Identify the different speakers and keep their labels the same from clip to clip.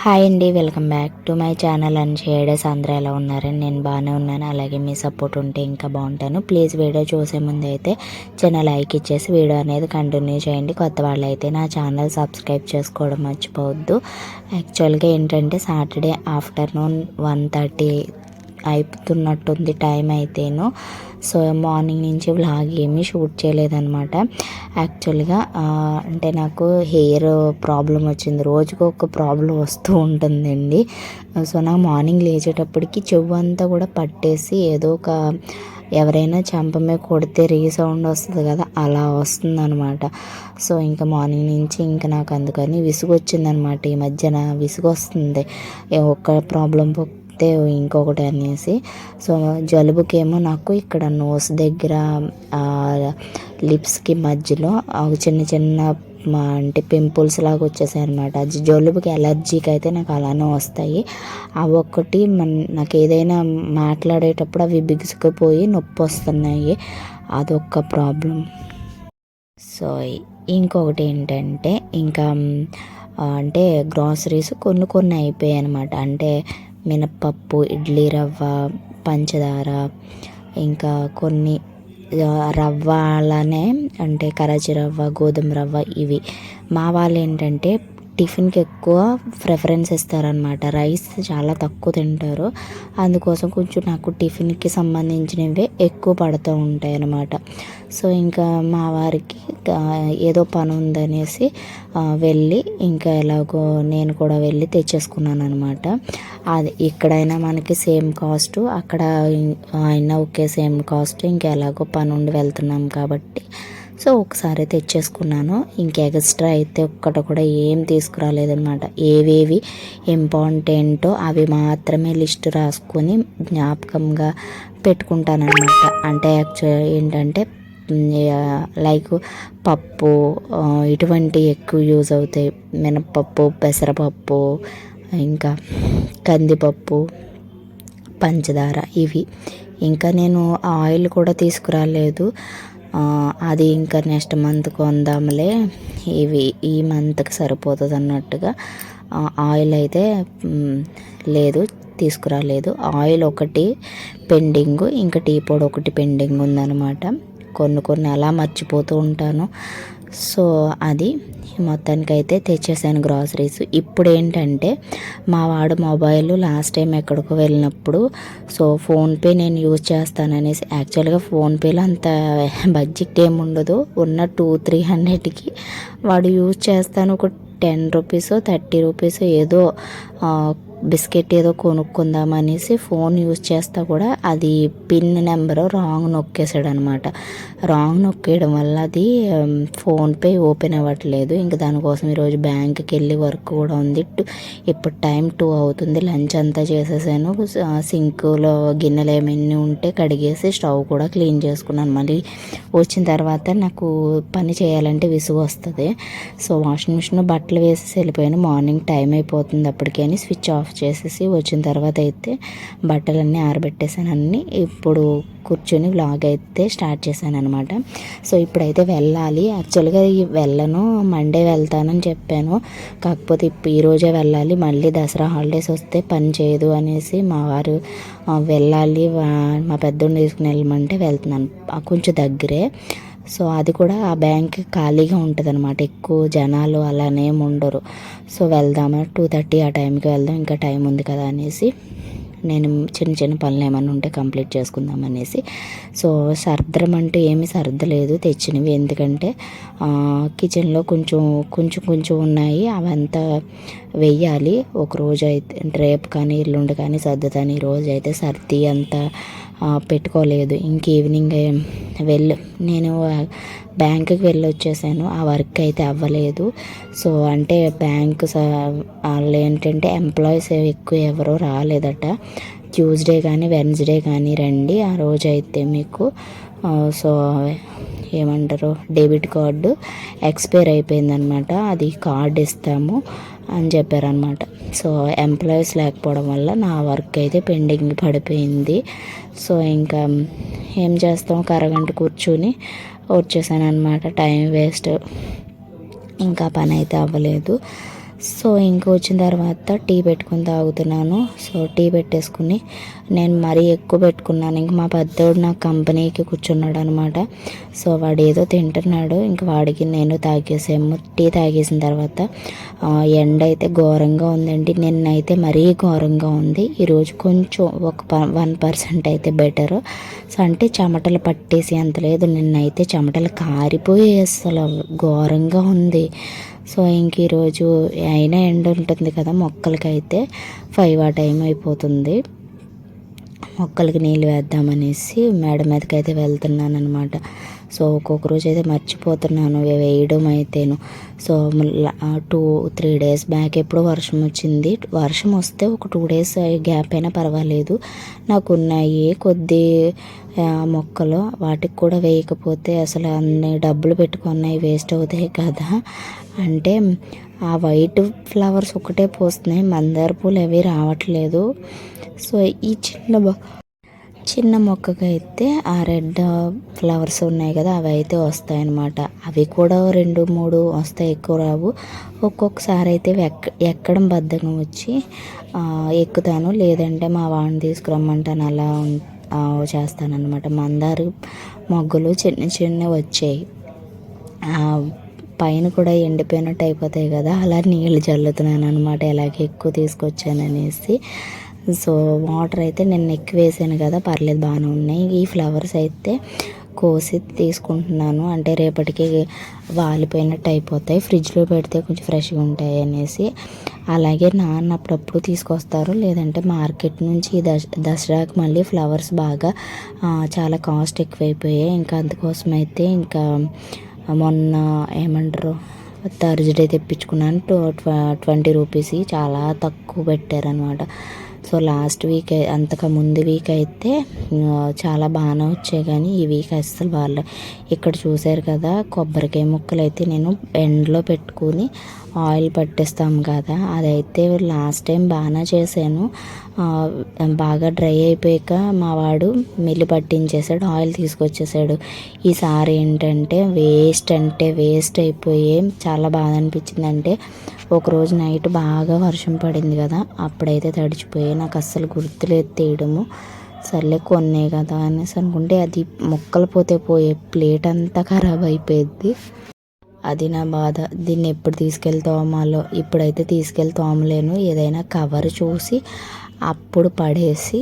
Speaker 1: Hi అండి welcome back to my channel and shaders అందరూ ఎలా ఉన్నారని నేను బాగానే ఉన్నాను. అలాగే మీ సపోర్ట్ ఉంటే ఇంకా బాగుంటాను. ప్లీజ్ వీడియో చూసే ముందు అయితే చిన్న లైక్ ఇచ్చేసి వీడియో అనేది కంటిన్యూ చేయండి. కొత్త వాళ్ళు అయితే నా ఛానల్ సబ్స్క్రైబ్ చేసుకోవడం మర్చిపోవద్దు. యాక్చువల్గా ఏంటంటే సాటర్డే ఆఫ్టర్నూన్ వన్ థర్టీ అయిపోతున్నట్టుంది టైం అయితేను. సో మార్నింగ్ నుంచి వ్లాగ్ ఏమీ షూట్ చేయలేదనమాట యాక్చువల్గా అంటే నాకు హెయిర్ ప్రాబ్లం వచ్చింది. రోజుకు ఒక ప్రాబ్లం వస్తూ ఉంటుందండి. సో నాకు మార్నింగ్ లేచేటప్పటికి చెవు అంతా కూడా పట్టేసి ఏదో ఒక ఎవరైనా చంపమే కొడితే కొడితే రీసౌండ్ వస్తుంది కదా అలా వస్తుంది అనమాట సో ఇంకా మార్నింగ్ నుంచి ఇంకా నాకు అందుకని విసుగు వచ్చిందనమాట ఈ మధ్యన విసుగు వస్తుంది ఒక్క ప్రాబ్లం పోతే ఇంకొకటి అనేసి. సో జలుబుకేమో నాకు ఇక్కడ నోస్ దగ్గర లిప్స్కి మధ్యలో చిన్న చిన్న మా అంటే పింపుల్స్ లాగా వచ్చేసాయి అనమాట జలుబుకి ఎలర్జీకి అయితే నాకు అలానే వస్తాయి. అవి ఒక్కటి మన నాకు ఏదైనా మాట్లాడేటప్పుడు అవి బిగుసుకుపోయి నొప్పి వస్తున్నాయి అదొక ప్రాబ్లం సో ఇంకొకటి ఏంటంటే ఇంకా అంటే గ్రాసరీస్ కొన్ని కొన్ని అయిపోయాయి అనమాట అంటే మినప్పప్పు ఇడ్లీ రవ్వ పంచదార ఇంకా కొన్ని రవ్వ అలానే అంటే కరాచీ రవ్వ గోధుమ రవ్వ ఇవి. మా వాళ్ళు ఏంటంటే టిఫిన్కి ఎక్కువ ప్రిఫరెన్స్ ఇస్తారనమాట రైస్ చాలా తక్కువ తింటారు. అందుకోసం కొంచెం నాకు టిఫిన్కి సంబంధించినవే ఎక్కువ పడుతూ ఉంటాయి అన్నమాట సో ఇంకా మా వారికి ఏదో పని ఉందనేసి వెళ్ళి ఇంకా ఎలాగో నేను కూడా వెళ్ళి తెచ్చేసుకున్నాను అనమాట అది ఇక్కడైనా మనకి సేమ్ కాస్ట్ అక్కడ అయినా ఒకే సేమ్ కాస్ట్ ఇంకా ఎలాగో పని ఉండి వెళ్తున్నాం కాబట్టి సో ఒకసారి తెచ్చేసుకున్నాను. ఇంక ఎక్స్ట్రా అయితే ఒక్కట కూడా ఏం తీసుకురాలేదన్నమాట. ఏవేవి ఇంపార్టెంటో అవి మాత్రమే లిస్ట్ రాసుకొని జ్ఞాపకంగా పెట్టుకుంటానన్నమాట. అంటే యాక్చువల్ ఏంటంటే లైక్ పప్పు ఇటువంటి ఎక్కువ యూజ్ అవుతాయి. మినపప్పు పెసరపప్పు ఇంకా కందిపప్పు పంచదార ఇవి. ఇంకా నేను ఆయిల్ కూడా తీసుకురాలేదు. అది ఇంకా నెక్స్ట్ మంత్ కొందాంలే. ఇవి ఈ మంత్కి సరిపోతుంది అన్నట్టుగా. ఆయిల్ అయితే లేదు తీసుకురాలేదు. ఆయిల్ ఒకటి పెండింగ్ ఇంకా టీ పొడి ఒకటి పెండింగ్ ఉందన్నమాట. కొన్ని కొన్ని అలా మర్చిపోతూ ఉంటాను. సో అది మొత్తానికైతే తెచ్చేసాను గ్రాసరీస్ ఇప్పుడు ఏంటంటే మా వాడు మొబైల్ లాస్ట్ టైం ఎక్కడికో వెళ్ళినప్పుడు సో ఫోన్పే నేను యూజ్ చేస్తాననేసి యాక్చువల్గా ఫోన్పేలో అంత బడ్జెట్ ఏమి ఉండదు ఉన్న టూ త్రీ హండ్రెడ్కి వాడు యూజ్ చేస్తాను. ఒక టెన్ రూపీస్ థర్టీ రూపీస్ ఏదో బిస్కెట్ ఏదో కొనుక్కుందాం అనేసి ఫోన్ యూజ్ చేస్తా కూడా అది పిన్ నెంబర్ రాంగ్ నొక్కేసాడు అనమాట రాంగ్ నొక్కేయడం వల్ల అది ఫోన్పే ఓపెన్ అవ్వట్లేదు. ఇంకా దానికోసం ఈరోజు బ్యాంక్కి వెళ్ళి వర్క్ కూడా ఉంది. టు- ఇప్పుడు టైం టూ అవుతుంది. లంచ్ అంతా చేసేసాను. సింక్లో గిన్నెలు ఏమైనా ఉంటే కడిగేసి స్టవ్ కూడా క్లీన్ చేసుకున్నాను. మళ్ళీ వచ్చిన తర్వాత నాకు పని చేయాలంటే విసుగు వస్తుంది. సో వాషింగ్ మిషన్ బట్టలు వేసేసి వెళ్ళిపోయాను. మార్నింగ్ టైం అయిపోతుంది అప్పటికే అని స్విచ్ ఆఫ్ చేసేసి వచ్చిన తర్వాత అయితే బట్టలన్నీ ఆరబెట్టేసాను అన్నీ. ఇప్పుడు కూర్చొని వ్లాగ్ అయితే స్టార్ట్ చేశాను అనమాట సో ఇప్పుడైతే వెళ్ళాలి. యాక్చువల్గా ఈ వెళ్ళను మండే వెళ్తానని చెప్పాను. కాకపోతే ఇప్పుడు ఈరోజే వెళ్ళాలి. మళ్ళీ దసరా హాలిడేస్ వస్తే పని చేయదు అనేసి మా వారు వెళ్ళాలి మా పెద్దోడిని తీసుకుని వెళ్ళమంటే వెళ్తున్నాను. కొంచెం దగ్గరే. సో అది కూడా ఆ బ్యాంక్ ఖాళీగా ఉంటుంది అనమాట ఎక్కువ జనాలు అలానే ఉండరు. సో వెళ్దామా టూ థర్టీ ఆ టైంకి వెళ్దాం ఇంకా టైం ఉంది కదా అనేసి నేను చిన్న చిన్న పనులు ఏమైనా ఉంటే కంప్లీట్ చేసుకుందాం అనేసి. సో సర్దరం అంటే ఏమీ సర్దలేదు తెచ్చినవి. ఎందుకంటే కిచెన్లో కొంచెం కొంచెం కొంచెం ఉన్నాయి. అవంతా వెయ్యాలి. ఒక రోజు అయితే రేపు కానీ ఎల్లుండి కానీ సర్దుతాను ఈ రోజు అయితే సర్ది అంతా పెట్టుకోలేదు. ఇంక ఈవినింగ్ వెళ్ళ వెళ్ళి నేను బ్యాంకుకి వెళ్ళి వచ్చేసాను ఆ వర్క్ అయితే అవ్వలేదు. సో అంటే బ్యాంక్ స- వాళ్ళు ఏంటంటే ఎంప్లాయీస్ ఎక్కువ ఎవరో రాలేదట. ట్యూస్డే కానీ వెన్స్డే కానీ రండి. ఆ రోజు అయితే మీకు సో ఏమంటారు? డెబిట్ కార్డు ఎక్స్పైర్ అయిపోయిందనమాట అది కార్డు ఇస్తాము అని చెప్పారనమాట సో ఎంప్లాయీస్ లేకపోవడం వల్ల నా వర్క్ అయితే పెండింగ్ పడిపోయింది. సో ఇంకా ఏం చేస్తాం? ఒక అరగంట కూర్చుని వచ్చేసాను అనమాట టైం వేస్ట్. ఇంకా పని అయితే అవ్వలేదు. సో ఇంకా వచ్చిన తర్వాత టీ పెట్టుకుని తాగుతున్నాను. సో టీ పెట్టేసుకుని నేను మరీ ఎక్కువ పెట్టుకున్నాను. ఇంక మా పెద్దోడు నా కంపెనీకి కూర్చున్నాడు అనమాట సో వాడు ఏదో తింటున్నాడు. ఇంక వాడికి నేను తాగేసాము. టీ తాగేసిన తర్వాత ఎండ అయితే ఘోరంగా ఉందండి. నిన్నైతే మరీ ఘోరంగా ఉంది. ఈరోజు కొంచెం ఒక వన్ పర్సెంట్ అయితే బెటర్. సో అంటే చెమటలు పట్టేసి అంత లేదు. నిన్నైతే చెమటలు కారిపోయి అసలు ఘోరంగా ఉంది. సో ఇంక ఈరోజు అయినా ఎండ ఉంటుంది కదా మొక్కలకైతే ఫైవ్ ఆ టైం అయిపోతుంది. మొక్కలకి నీళ్ళు వేద్దామనేసి మేడ మీదకి అయితే వెళ్తున్నాను అనమాట సో ఒక్కొక్క రోజు అయితే మర్చిపోతున్నాను వేయడం అయితేను. So two three days back ఎప్పుడో వర్షం వచ్చింది. వర్షం వస్తే ఒక టూ డేస్ గ్యాప్ అయినా పర్వాలేదు. నాకు ఉన్నాయి కొద్ది మొక్కలు. వాటికి కూడా వేయకపోతే అసలు అన్ని డబ్బులు పెట్టుకున్నాయి వేస్ట్ అవుతాయి కదా. అంటే ఆ వైట్ ఫ్లవర్స్ ఒకటే పోస్తున్నాయి. మందార పూలు అవి రావట్లేదు. సో ఈ చిన్న చిన్న చిన్న మొక్కకైతే ఆ రెడ్ ఫ్లవర్స్ ఉన్నాయి కదా అవి అయితే వస్తాయన్నమాట. అవి కూడా రెండు మూడు వస్తాయి ఎక్కువ రావు. ఒక్కొక్కసారి అయితే ఎక్క ఎక్కడం బద్దకం వచ్చి ఎక్కుతాను. లేదంటే మా వాడిని తీసుకురమ్మంటాను అలా చేస్తానన్నమాట. మందారు మొగ్గలు చిన్న చిన్న వచ్చాయి. పైన కూడా ఎండిపోయినట్టు అయిపోతాయి కదా అలా నీళ్ళు చల్లుతున్నాను అనమాట ఎలాగ ఎక్కువ తీసుకొచ్చాననేసి. సో వాటర్ అయితే నేను ఎక్కువ వేసాను కదా పర్లేదు బాగానే ఉన్నాయి. ఈ ఫ్లవర్స్ అయితే కోసి తీసుకుంటున్నాను. అంటే రేపటికి వాలిపోయినట్టు అయిపోతాయి. ఫ్రిడ్జ్లో పెడితే కొంచెం ఫ్రెష్గా ఉంటాయి అనేసి. అలాగే నాన్న అప్పుడప్పుడు తీసుకొస్తారు. లేదంటే మార్కెట్ నుంచి దస దసరాకి మళ్ళీ ఫ్లవర్స్ బాగా చాలా కాస్ట్ ఎక్కువైపోయాయి. ఇంకా అందుకోసం అయితే ఇంకా మొన్న ఏమంటారు థర్స్డే తెప్పించుకున్నాను. ట్వంటీ రూపీస్ చాలా తక్కువ పెట్టారనమాట సో లాస్ట్ వీక్ అంతకు ముందు వీక్ అయితే చాలా బాగానే వచ్చాయి కానీ ఈ వీక్ అస్సలు వాళ్ళు ఇక్కడ చూసారు కదా కొబ్బరికాయ ముక్కలు అయితే నేను ఎండలో పెట్టుకుని ఆయిల్ పట్టిస్తాం కదా. అదైతే లాస్ట్ టైం బాగానే చేశాను. బాగా డ్రై అయిపోయాక మా వాడు మిల్లు పట్టించేసాడు ఆయిల్ తీసుకొచ్చేసాడు ఈసారి ఏంటంటే వేస్ట్ అంటే వేస్ట్ అయిపోయి చాలా బాధ అనిపించింది అంటే ఒకరోజు నైట్ బాగా వర్షం పడింది కదా. అప్పుడైతే తడిచిపోయి నాకు అస్సలు గుర్తులేదు తీయడము. సర్లే కొన్నే కదా అనేసి అనుకుంటే అది మొక్కలు పోతే పోయే ప్లేట్ అంతా ఖరాబ్ అయిపోయింది అది నా బాధ. దీన్ని ఎప్పుడు తీసుకెళ్ళి తోమాలో ఇప్పుడైతే తీసుకెళ్ళి తోమలేను ఏదైనా కవర్ చూసి అప్పుడు పడేసి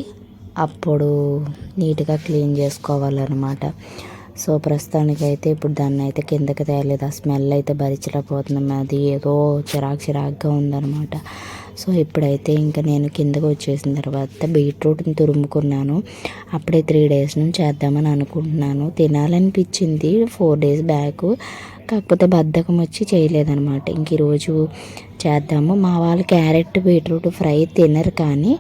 Speaker 1: అప్పుడు నీట్గా క్లీన్ చేసుకోవాలన్నమాట. సో ప్రస్తుతానికైతే ఇప్పుడు దాన్ని అయితే కిందకి తేయలేదు ఆ స్మెల్ అయితే భరించలేకపోతున్నాం అది ఏదో చిరాకు చిరాకుగా ఉందన్నమాట. సో ఇప్పుడైతే ఇంకా నేను కిందకి వచ్చేసిన తర్వాత బీట్రూట్ని తురుముకున్నాను. అప్పుడే త్రీ డేస్ నుంచి చేద్దామని అనుకుంటున్నాను. తినాలనిపించింది. ఫోర్ డేస్ బ్యాక్ కాకపోతే బద్ధకం వచ్చి చేయలేదన్నమాట. ఇంక ఈరోజు చేద్దాము. మా వాళ్ళు క్యారెట్ బీట్రూట్ ఫ్రై తినరు కానీ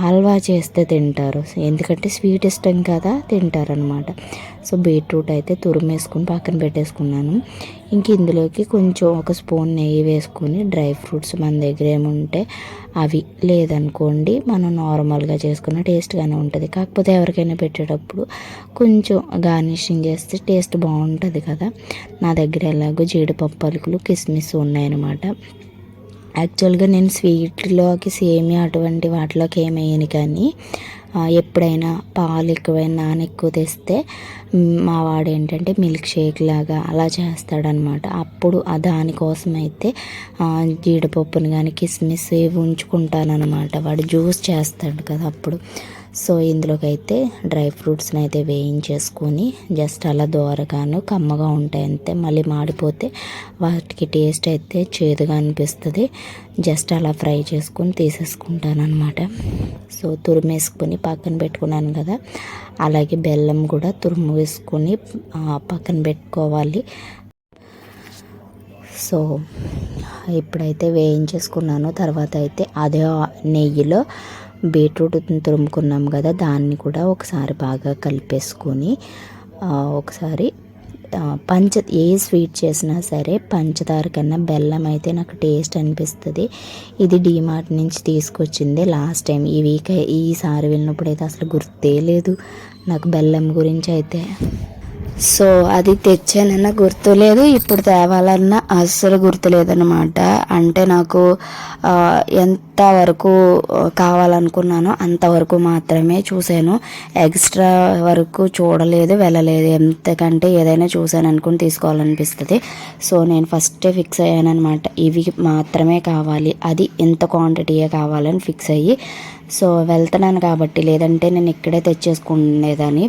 Speaker 1: హల్వా చేస్తే తింటారు. ఎందుకంటే స్వీట్ ఇష్టం కదా తింటారనమాట సో బీట్రూట్ అయితే తురిమేసుకుని పక్కన పెట్టేసుకున్నాను. ఇంక ఇందులోకి కొంచెం ఒక స్పూన్ నెయ్యి వేసుకొని డ్రై ఫ్రూట్స్ మన దగ్గర ఏముంటే అవి. లేదనుకోండి మనం నార్మల్గా చేసుకున్న టేస్ట్గానే ఉంటుంది. కాకపోతే ఎవరికైనా పెట్టేటప్పుడు కొంచెం గార్నిషింగ్ చేస్తే టేస్ట్ బాగుంటుంది కదా. నా దగ్గర ఎలాగో జీడిపప్పు పలుకులు కిస్మిస్ ఉన్నాయన్నమాట. యాక్చువల్గా నేను స్వీట్లోకి సేమియా అటువంటి వాటిలోకి ఏమి కానీ ఎప్పుడైనా పాలు ఎక్కువైనా నాన్న ఎక్కువ తెస్తే మా వాడు ఏంటంటే మిల్క్ షేక్ లాగా అలా చేస్తాడనమాట. అప్పుడు దానికోసం అయితే జీడిపప్పును కానీ కిస్మిస్ ఇవి ఉంచుకుంటానమాట వాడు జ్యూస్ చేస్తాడు కదా అప్పుడు. సో ఇందులోకైతే డ్రై ఫ్రూట్స్ని అయితే వేయించేసుకొని జస్ట్ అలా దోరగాను కమ్మగా ఉంటాయి అంతే. మళ్ళీ మాడిపోతే వాటికి టేస్ట్ అయితే చేదుగా అనిపిస్తుంది. జస్ట్ అలా ఫ్రై చేసుకొని తీసేసుకుంటాను అనమాట సో తురిమేసుకొని పక్కన పెట్టుకున్నాను కదా అలాగే బెల్లం కూడా తురుము వేసుకొని పక్కన పెట్టుకోవాలి. సో ఇప్పుడైతే వేయించేసుకున్నాను. తర్వాత అయితే అదే నెయ్యిలో బీట్రూట్ తురుముకున్నాం కదా దాన్ని కూడా ఒకసారి బాగా కలిపేసుకొని ఒకసారి పంచ ఏ స్వీట్ చేసినా సరే పంచదార కన్నా బెల్లం అయితే నాకు టేస్ట్ అనిపిస్తుంది. ఇది డీమార్ట్ నుంచి తీసుకొచ్చింది లాస్ట్ టైం. ఈ వీక్ ఈసారి వెళ్ళినప్పుడు అయితే అసలు గుర్తే లేదు. నాకు బెల్లం గురించి అయితే. సో అది తెచ్చానన్న గుర్తులేదు ఇప్పుడు తేవాలన్న అస్సలు గుర్తులేదనమాట అంటే నాకు ఎంతవరకు ఎంత వరకు కావాలనుకున్నానో అంతవరకు మాత్రమే చూశాను. ఎక్స్ట్రా వరకు చూడలేదు వెళ్ళలేదు. ఎంతకంటే ఏదైనా చూశాను అనుకుని తీసుకోవాలనిపిస్తుంది. సో నేను ఫస్టే ఫిక్స్ అయ్యాను అనమాట ఇవి మాత్రమే కావాలి. అది ఎంత క్వాంటిటీయే కావాలని ఫిక్స్ అయ్యి సో వెళ్తున్నాను కాబట్టి లేదంటే నేను ఇక్కడే తెచ్చేసుకునేదాన్ని.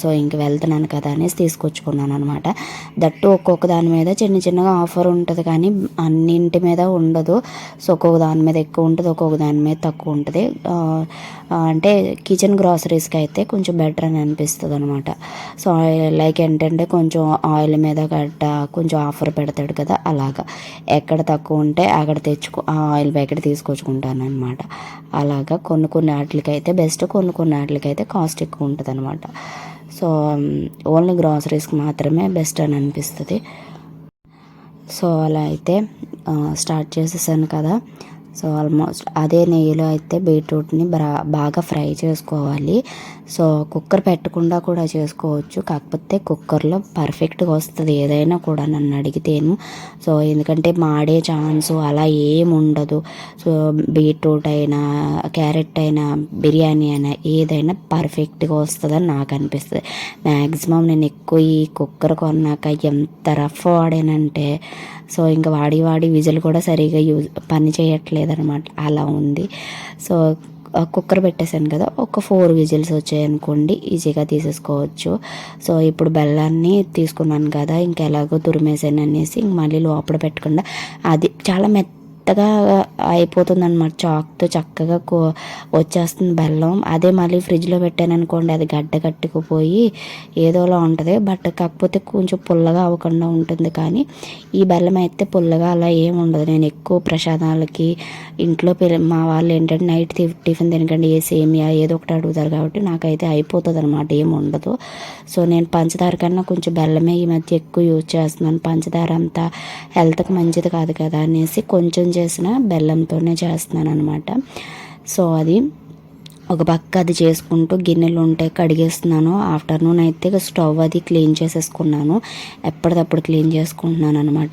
Speaker 1: సో ఇంక వెళ్తున్నాను కదా అనేసి తీసుకొచ్చుకున్నాను అనమాట దట్టు ఒక్కొక్క దాని మీద చిన్న చిన్నగా ఆఫర్ ఉంటుంది కానీ అన్నింటి మీద ఉండదు. సో ఒక్కొక్క దాని మీద ఎక్కువ ఉంటుంది ఒక్కొక్క దాని మీద తక్కువ ఉంటుంది. అంటే కిచెన్ గ్రాసరీస్కి అయితే కొంచెం బెటర్ అని అనిపిస్తుంది అనమాట సో లైక్ ఏంటంటే కొంచెం ఆయిల్ మీద గట్ట కొంచెం ఆఫర్ పెడతాడు కదా అలాగా. ఎక్కడ తక్కువ ఉంటే అక్కడ తెచ్చుకో ఆ ఆయిల్ ప్యాకెట్ తీసుకొచ్చుకుంటాను అనమాట అలాగా కొన్ని కొన్ని వాటికైతే బెస్ట్ కొన్ని కొన్ని వాటికైతే కాస్ట్ ఎక్కువ ఉంటుంది అనమాట సో ఓన్లీ గ్రాసరీస్కి మాత్రమే బెస్ట్ అని అనిపిస్తుంది. సో అలా అయితే స్టార్ట్ చేసేసాను కదా. సో ఆల్మోస్ట్ అదే నెయ్యిలో అయితే బీట్రూట్ని బాగా ఫ్రై చేసుకోవాలి. సో కుక్కర్ పెట్టకుండా కూడా చేసుకోవచ్చు. కాకపోతే కుక్కర్లో పర్ఫెక్ట్గా వస్తుంది. ఏదైనా కూడా నన్ను అడిగితేను. సో ఎందుకంటే మాడే ఛాన్స్ అలా ఏం ఉండదు. సో బీట్రూట్ అయినా క్యారెట్ అయినా బిర్యానీ అయినా ఏదైనా పర్ఫెక్ట్గా వస్తుందని నాకు అనిపిస్తుంది. మ్యాక్సిమం నేను ఎక్కువ ఈ కుక్కర్ కొన్నాక ఎంత రఫ్ వాడానంటే సో ఇంకా వాడి వాడి విజులు కూడా సరిగా యూజ్ పని చేయట్లేదు అనమాట అలా ఉంది. సో కుక్కర్ పెట్టేశాను కదా ఒక ఫోర్ విజిల్స్ వచ్చాయనుకోండి ఈజీగా తీసేసుకోవచ్చు. సో ఇప్పుడు బెల్లాన్ని తీసుకున్నాను కదా ఇంకా ఎలాగో తురిమేసాను అనేసి ఇంక మళ్ళీ లోపల పెట్టకుండా అది చాలా మెత్త మెత్తగా అయిపోతుంది అనమాట చాక్తో చక్కగా కో వచ్చేస్తుంది బెల్లం. అదే మళ్ళీ ఫ్రిడ్జ్లో పెట్టాను అనుకోండి అది గడ్డ కట్టుకుపోయి ఏదోలా ఉంటుంది. బట్ కాకపోతే కొంచెం పుల్లగా అవ్వకుండా ఉంటుంది. కానీ ఈ బెల్లం అయితే పుల్లగా అలా ఏముండదు ఉండదు. నేను ఎక్కువ ప్రసాదాలకి ఇంట్లో మా వాళ్ళు ఏంటంటే నైట్ టిఫిన్ తినకండి ఏ సేమియా ఏదో ఒకటి అడుగుతారు కాబట్టి నాకైతే అయిపోతుంది అనమాట ఏముండదు ఉండదు. సో నేను పంచదార కన్నా కొంచెం బెల్లమే ఈ మధ్య ఎక్కువ యూజ్ చేస్తున్నాను. పంచదార అంతా హెల్త్కి మంచిది కాదు కదా అనేసి కొంచెం చేసిన బెల్లంతోనే చేస్తున్నాను అనమాట సో అది ఒక పక్క అది చేసుకుంటూ గిన్నెలు ఉంటే కడిగేస్తున్నాను. ఆఫ్టర్నూన్ అయితే స్టవ్ అది క్లీన్ చేసేసుకున్నాను. ఎప్పటికప్పుడు క్లీన్ చేసుకుంటున్నాను అనమాట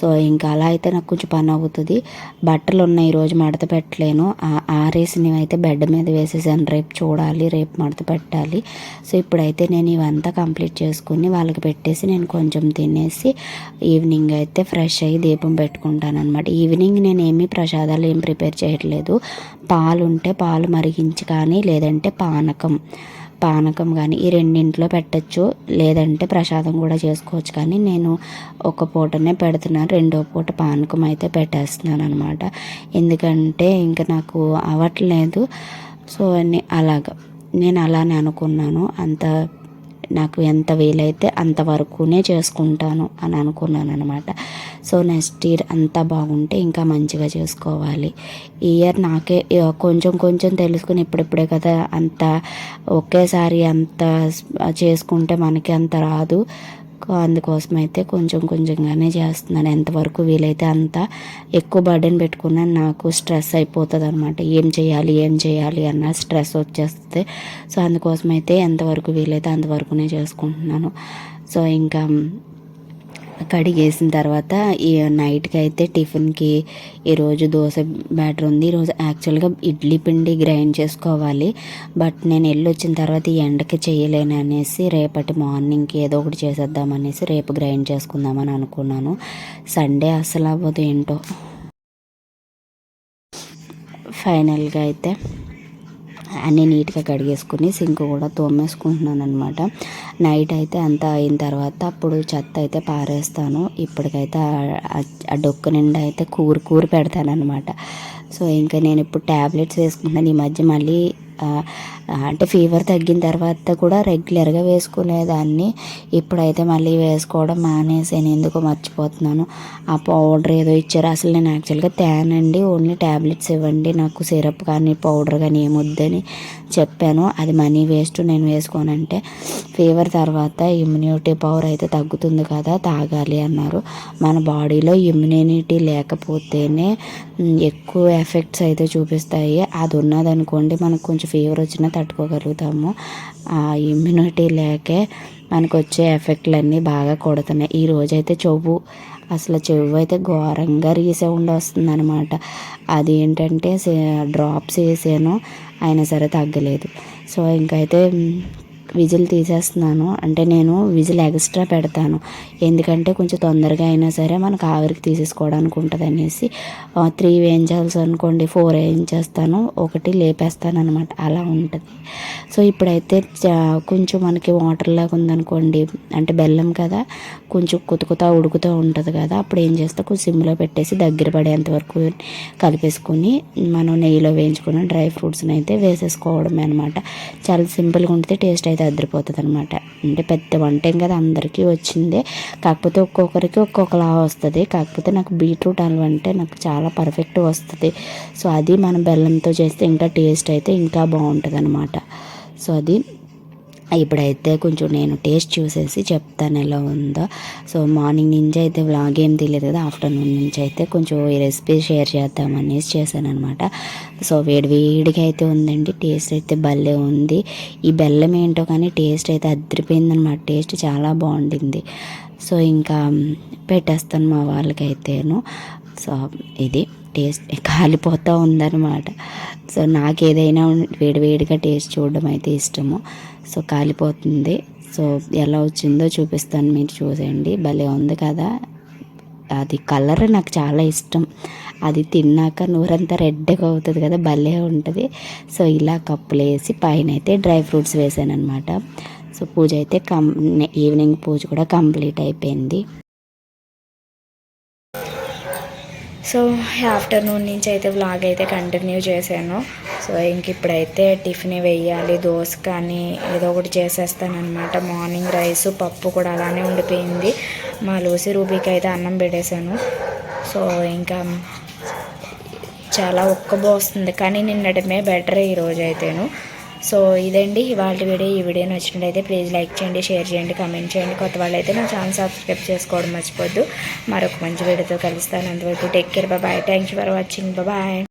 Speaker 1: సో ఇంకా అలా అయితే నాకు కొంచెం పని అవుతుంది. బట్టలు ఉన్నాయి ఈరోజు మడత పెట్టలేను. ఆ- ఆరేసినవి అయితే బెడ్ మీద వేసేసాను. రేపు చూడాలి రేపు మడత పెట్టాలి. సో ఇప్పుడైతే నేను ఇవంతా కంప్లీట్ చేసుకుని వాళ్ళకి పెట్టేసి నేను కొంచెం తినేసి ఈవినింగ్ అయితే ఫ్రెష్ అయ్యి దీపం పెట్టుకుంటాను అనమాట ఈవినింగ్ నేను ఏమీ ప్రసాదాలు ఏం ప్రిపేర్ చేయట్లేదు. పాలు ఉంటే పాలు మరిగించి కానీ లేదంటే పానకం. పానకం కానీ ఈ రెండింట్లో పెట్టచ్చు. లేదంటే ప్రసాదం కూడా చేసుకోవచ్చు. కానీ నేను ఒక పూటనే పెడుతున్నాను. రెండో పూట పానకం అయితే పెట్టేస్తున్నాను అనమాట ఎందుకంటే ఇంకా నాకు అవ్వట్లేదు. సో అన్ని అలాగ. నేను అలానే అనుకున్నాను. అంత నాకు ఎంత వీలైతే అంతవరకునే చేసుకుంటాను అని అనుకున్నాను అనమాట సో నెక్స్ట్ ఇయర్ అంతా బాగుంటే ఇంకా మంచిగా చేసుకోవాలి. ఈ ఇయర్ నాకే కొంచెం కొంచెం తెలుసుకుని ఇప్పుడిప్పుడే కదా అంత ఒకేసారి అంత చేసుకుంటే మనకి అంత రాదు. అందుకోసం అయితే కొంచెం కొంచెంగానే చేస్తున్నాను. ఎంతవరకు వీలైతే అంత ఎక్కువ బర్డెన్ పెట్టుకున్నా నాకు స్ట్రెస్ అయిపోతుంది అనమాట ఏం చేయాలి ఏం చేయాలి అన్న స్ట్రెస్ వచ్చేస్తుంది. సో అందుకోసం అయితే ఎంతవరకు వీలైతే అంతవరకునే చేసుకుంటున్నాను. సో ఇంకా కడిగేసిన తర్వాత ఈ నైట్కి అయితే టిఫిన్కి ఈరోజు దోశ బ్యాటర్ ఉంది. ఈరోజు యాక్చువల్గా ఇడ్లీ పిండి గ్రైండ్ చేసుకోవాలి. బట్ నేను వెళ్ళి వచ్చిన తర్వాత ఈ ఎండకి చేయలేను అనేసి రేపటి మార్నింగ్కి ఏదో ఒకటి చేసేద్దాం అనేసి రేపు గ్రైండ్ చేసుకుందామని అనుకున్నాను. సండే అసలు అవ్వదు ఏంటో. ఫైనల్గా అయితే అన్నీ నీట్గా కడిగేసుకుని సింక్ కూడా తోమేసుకుంటున్నాను అనమాట నైట్ అయితే అంతా అయిన తర్వాత అప్పుడు చెత్త అయితే పారేస్తాను. ఇప్పటికైతే ఆ- డొక్క డొక్కు నిండా అయితే కూర కూర పెడతాను అనమాట సో ఇంకా నేను ఇప్పుడు ట్యాబ్లెట్స్ వేసుకుంటున్నాను. ఈ మధ్య మళ్ళీ అంటే ఫీవర్ తగ్గిన తర్వాత కూడా రెగ్యులర్గా వేసుకునేదాన్ని. ఇప్పుడైతే మళ్ళీ వేసుకోవడం మానేసాను ఎందుకో మర్చిపోతున్నాను. ఆ పౌడర్ ఏదో ఇచ్చారు. అసలు నేను యాక్చువల్గా తేనండి. ఓన్లీ ట్యాబ్లెట్స్ ఇవ్వండి. నాకు సిరప్ కానీ పౌడర్ కానీ ఏమొద్దని చెప్పాను. అది మనీ వేస్ట్ నేను వేసుకోనంటే. ఫీవర్ తర్వాత ఇమ్యూనిటీ పవర్ అయితే తగ్గుతుంది కదా తాగాలి అన్నారు. మన బాడీలో ఇమ్యూనిటీ లేకపోతేనే ఎక్కువ ఎఫెక్ట్స్ అయితే చూపిస్తాయి. అది ఉన్నదనుకోండి మనకు కొంచెం ఫీవర్ వచ్చినా తట్టుకోగలుగుతాము. ఆ ఇమ్యూనిటీ లేకే మనకు వచ్చే ఎఫెక్ట్లన్నీ బాగా కొడుతున్నాయి. ఈ రోజైతే చెవు అసలు చెవు అయితే ఘోరంగా రీసౌండ్ వస్తుంది అనమాట అది ఏంటంటే డ్రాప్స్ వేసాను అయినా సరే తగ్గలేదు. సో ఇంకైతే విజిల్ తీసేస్తున్నాను. అంటే నేను విజిల్ ఎక్స్ట్రా పెడతాను. ఎందుకంటే కొంచెం తొందరగా అయినా సరే మనకు ఆవిరికి తీసేసుకోవడానికి ఉంటుంది అనేసి త్రీ వేయించాల్సి అనుకోండి ఫోర్ వేయించేస్తాను. ఒకటి లేపేస్తాను అనమాట అలా ఉంటుంది. సో ఇప్పుడైతే చా- కొంచెం మనకి వాటర్ లాగా ఉందనుకోండి అంటే బెల్లం కదా కొంచెం కుతుకుతా ఉడుకుతూ ఉంటుంది కదా అప్పుడు ఏం చేస్తా కొంచెం సిమ్లో పెట్టేసి దగ్గర పడేంత వరకు కలిపేసుకొని మనం నెయ్యిలో వేయించుకున్న డ్రై ఫ్రూట్స్ని అయితే వేసేసుకోవడమే అనమాట చాలా సింపుల్గా ఉంటుంది టేస్ట్ అయితే అదిరిపోతుంది అనమాట అంటే పెద్ద వంట ఏం కదా అందరికీ వచ్చిందే. కాకపోతే ఒక్కొక్కరికి ఒక్కొక్కలా వస్తుంది. కాకపోతే నాకు బీట్రూట్ హల్వా అంటే నాకు చాలా పర్ఫెక్ట్ వస్తుంది. సో అది మనం బెల్లంతో చేస్తే ఇంకా టేస్ట్ అయితే ఇంకా బాగుంటుంది అనమాట సో అది ఇప్పుడైతే కొంచెం నేను టేస్ట్ చూసేసి చెప్తాను ఎలా ఉందో. సో మార్నింగ్ నుంచి అయితే వ్లాగ్ ఏం తెలియదు కదా ఆఫ్టర్నూన్ నుంచి అయితే కొంచెం ఈ రెసిపీ షేర్ చేద్దామనేసి చేశాను అనమాట సో వేడివేడిగా అయితే ఉందండి టేస్ట్ అయితే భలే ఉంది. ఈ బెల్లం ఏంటో కానీ టేస్ట్ అయితే అదిరిపోయింది అనమాట టేస్ట్ చాలా బాగుండింది. సో ఇంకా పెట్టేస్తాను మా వాళ్ళకైతేను. సో ఇది. టేస్ట్ కాలిపోతూ ఉందన్నమాట. సో నాకు ఏదైనా వేడివేడిగా టేస్ట్ చూడడం అయితే ఇష్టము. సో కాలిపోతుంది. సో ఎలా వచ్చిందో చూపిస్తాను మీరు చూసేయండి. భలే ఉంది కదా? అది కలర్ నాకు చాలా ఇష్టం. అది తిన్నాక నూరంతా రెడ్గా అవుతుంది కదా? భలే ఉంటుంది. సో ఇలా కప్పులు వేసి పైన అయితే డ్రై ఫ్రూట్స్ వేసాను అనమాట సో పూజ అయితే కం ఈవినింగ్ పూజ కూడా కంప్లీట్ అయిపోయింది. సో ఆఫ్టర్నూన్ నుంచి అయితే వ్లాగ్ అయితే కంటిన్యూ చేశాను. సో ఇంక ఇప్పుడైతే టిఫిన్ వేయాలి దోశ కానీ ఏదో ఒకటి చేసేస్తానమాట మార్నింగ్ రైస్ పప్పు కూడా అలానే ఉండిపోయింది. మా లూసి రూబీకి అయితే అన్నం పెట్టేశాను. సో ఇంకా చాలా ఒక్కబోస్తుంది కానీ నిన్నటమే బెటర్ ఈరోజు అయితేను సో ఇదండి ఇవాళ వీడియో. ఈ వీడియో నచ్చినట్లయితే ప్లీజ్ లైక్ చేయండి షేర్ చేయండి కామెంట్ చేయండి. కొత్త వాళ్ళు అయితే నా ఛానల్ సబ్స్క్రైబ్ చేసుకోవడం మర్చిపోద్దు మరొక మంచి వీడియోతో కలుస్తాను. అంతవరకు take care bye thank you for watching bye